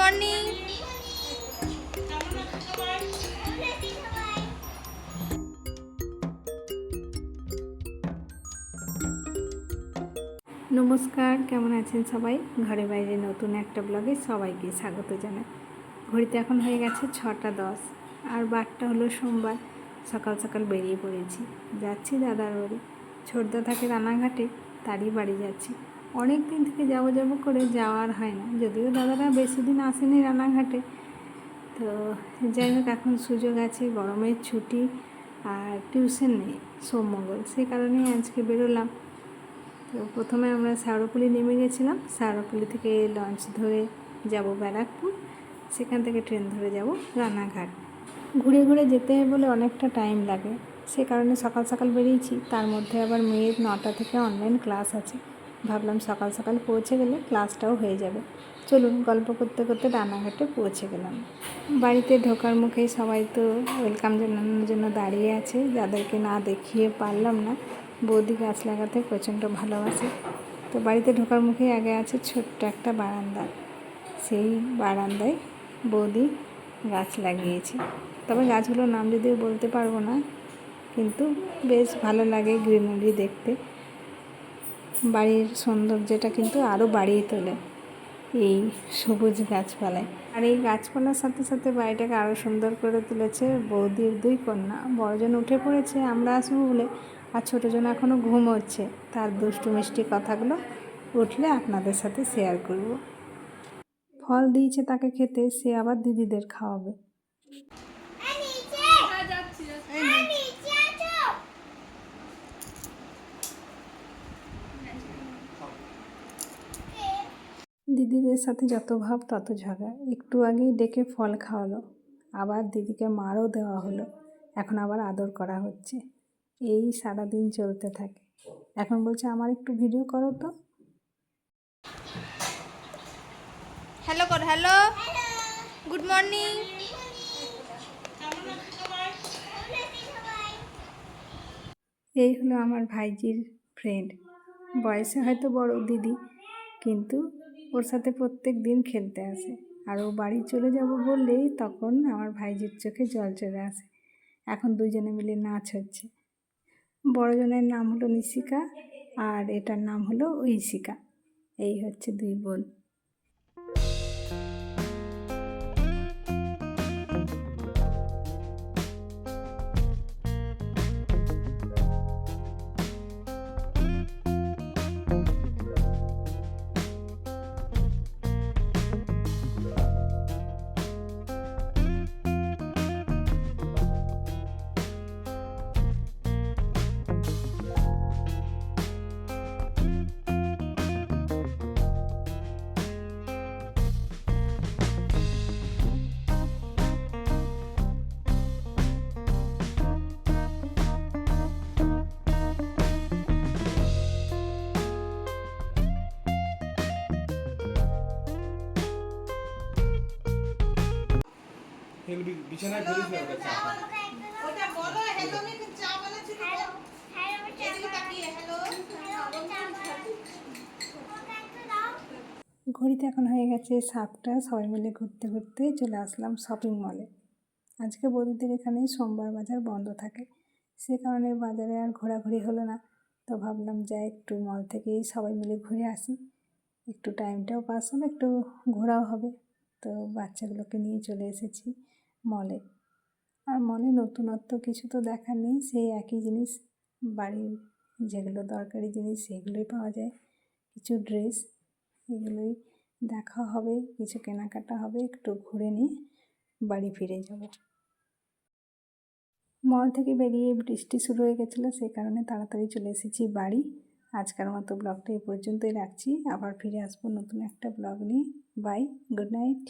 Morning. নমস্কার, কেমন আছেন সবাই? ঘরে বাইরে নতুন একটা ব্লগে সবাইকে স্বাগত জানাই। ঘড়িতে এখন হয়ে গেছে ছটা দশ, আর বারটা হলো সোমবার। সকাল সকাল বেরিয়ে পড়েছি। যাচ্ছি দাদার বাড়ি। ছোটদা থাকে রানাঘাটে, তারই বাড়ি যাচ্ছি। অনেক দিন থেকে যাব যাব করে যাওয়ার হয় না। যদিও দাদারা বেশি দিন আসেনি রানাঘাটে তো যাই হোক, এখন সুযোগ আছে, গরমের ছুটি আর টিউশন নেই সোম মঙ্গল সেই কারণেই আজকে বেরোলাম। তো প্রথমে আমরা শাহরুপুলি নেমে গেছিলাম। শাহরুপুলি থেকে লঞ্চ ধরে যাব ব্যারাকপুর। সেখান থেকে ট্রেন ধরে যাব রানাঘাট ঘুরে ঘুরে যেতে বলে অনেকটা টাইম লাগে। সে কারণে সকাল সকাল বেরিয়েছি। তার মধ্যে আবার মেয়ের নটা থেকে অনলাইন ক্লাস আছে। ভাবলাম সকাল সকাল পৌঁছে গেলে ক্লাসটাও হয়ে যাবে। চলুন গল্প করতে করতে রানাঘাটে পৌঁছে গেলাম। বাড়িতে ঢোকার মুখেই সবাই তো ওয়েলকাম জানানোর জন্য দাঁড়িয়ে আছে। যাদেরকে না দেখিয়ে পারলাম না। বৌদি গাছ লাগাতে প্রচণ্ড ভালোবাসে। তো বাড়িতে ঢোকার মুখেই আগে আছে ছোট্ট একটা বারান্দা। সেই বারান্দায় বৌদি গাছ লাগিয়েছে। তবে গাছগুলোর নাম যদিও বলতে পারব না, কিন্তু বেশ ভালো লাগে গ্রিনারি দেখতে। বাড়ির সৌন্দর্যটা কিন্তু আরও বাড়িয়ে তোলে এই সবুজ গাছপালায়। আর এই গাছপালার সাথে সাথে বাড়িটাকে আরও সুন্দর করে তুলেছে বৌদির দুই কন্যা। বড়জন উঠে পড়েছে, আমরা আসব বলে, আর ছোটোজন এখনও ঘুম হচ্ছে তার দুষ্টু মিষ্টি কথাগুলো উঠলে আপনাদের সাথে শেয়ার করব। ফল দিয়েছে তাকে খেতে, সে আবার দিদিদের খাওয়াবে। দিদিদের সাথে যত ভাব তত ঝগড়া। একটু আগেই ডেকে ফল খাওয়ালো। আবার দিদিকে মারও দেওয়া হলো। এখন আবার আদর করা হচ্ছে। এই সারাদিন চলতে থাকে। এখন বলছে আমার একটু ভিডিও করো তো। হ্যালো কর হ্যালো গুড মর্নিং এই হলো আমার ভাইজির ফ্রেন্ড বয়সে হয়তো বড় দিদি কিন্তু ওর সাথে প্রত্যেক দিন খেলতে আসে। আর ও বাড়ি চলে যাব বললেই তখন আমার ভাইজির চোখে জল চলে আসে। এখন দুজনে মিলে নাচ হচ্ছে। বড়জনের নাম হলো নিশিকা আর এটার নাম হলো ঐশিকা। এই হচ্ছে দুই বোন। এগুলো বি- বিছানায় ফেলিস না ওটা চাপা। ওটা বলো হ্যালো আমি চা বানাচ্ছি এদিকে তাকিয়ে হ্যালো ঘড়িতে এখন হয়ে গেছে সাতটা সবাই মিলে ঘুরতে ঘুরতে চলে আসলাম শপিং মলে আজকে বৌদিদের এখানে সোমবার বাজার বন্ধ থাকে। সে কারণে বাজারে আর ঘোরাঘুরি হলো না। তো ভাবলাম যাই একটু মল থেকেই সবাই মিলে ঘুরে আসি। একটু টাইমটাও পাস হবে একটু ঘোরাও হবে। তো বাচ্চাগুলোকে নিয়ে চলে এসেছি। মলে। আর মলে নতুনত্ব কিছু তো দেখার নেই, সেই একই জিনিস বাড়ির যেগুলো দরকারি জিনিস সেগুলোই পাওয়া যায়। কিছু ড্রেস এগুলোই দেখা হবে, কিছু কেনাকাটা হবে, একটু ঘুরে নিয়ে বাড়ি ফিরে যাব। মল থেকে বেরিয়ে বৃষ্টি শুরু হয়ে গেছিল সেই কারণে তাড়াতাড়ি চলে এসেছি বাড়ি। আজকের মতো ব্লগটা এই পর্যন্তই রাখছি। আবার ফিরে আসব নতুন একটা ব্লগ নিয়ে। Bye, good night.